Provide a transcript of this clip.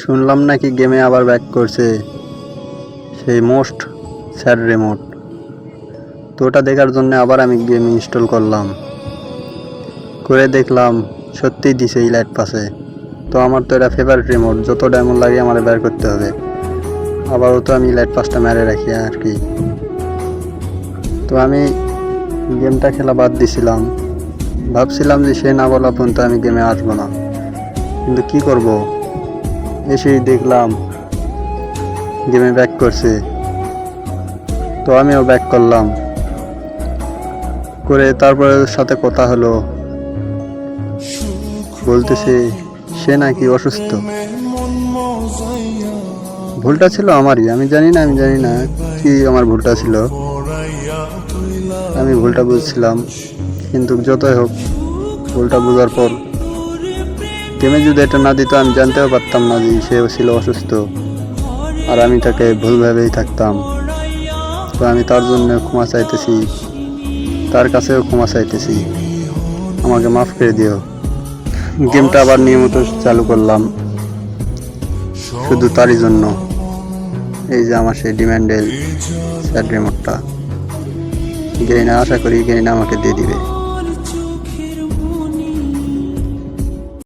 শুনলাম নাকি গেমে আবার ব্যাক করছে সেই মোস্ট স্যার রিমোট তো ওটা দেখার জন্য আবার আমি গেম ইনস্টল করলাম। করে দেখলাম সত্যিই দিছে এই লাইট পাশে তো আমার তো এটা ফেভারিট রিমোট যত ডায়মন্ড লাগে আমার বের করতে হবে। আবারও তো আমি লাইট পাসটা মেরে রাখি আর কি। তো আমি গেমটা খেলা বাদ দিছিলাম। ভাবছিলাম যে সে না বলা পর্যন্ত আমি গেমে আসব না। কিন্তু কি করব? এসেই দেখলাম গেমে ব্যাক করছে। তো আমিও ব্যাক করলাম। করে তারপরে সাথে কথা হলো। বলতেছে, সে নাকি অসুস্থ? ভুলটা ছিল আমারই, আমি জানি না, আমি জানি না কি আমার ভুলটা ছিল। আমি ভুলটা বুঝছিলাম, কিন্তু যতই হোক ভুলটা বোঝার পর গেমে যদি এটা না দিত, আমি জানতেও পারতাম না যে সেও ছিল অসুস্থ। আর আমি তাকে ভুলভাবেই থাকতাম। তো আমি তার জন্য ক্ষমা চাইতেছি। তার কাছেও ক্ষমা চাইতেছি। আমাকে মাফ করে দিও। গেমটা আবার নিয়মিত চালু করলাম। শুধু তারই জন্য। এই যে আমার সেই ডিম্যান্ডের স্যাড রিমোটটা। গেরিনা আশা করি গেরিনা আমাকে দিয়ে দিবে।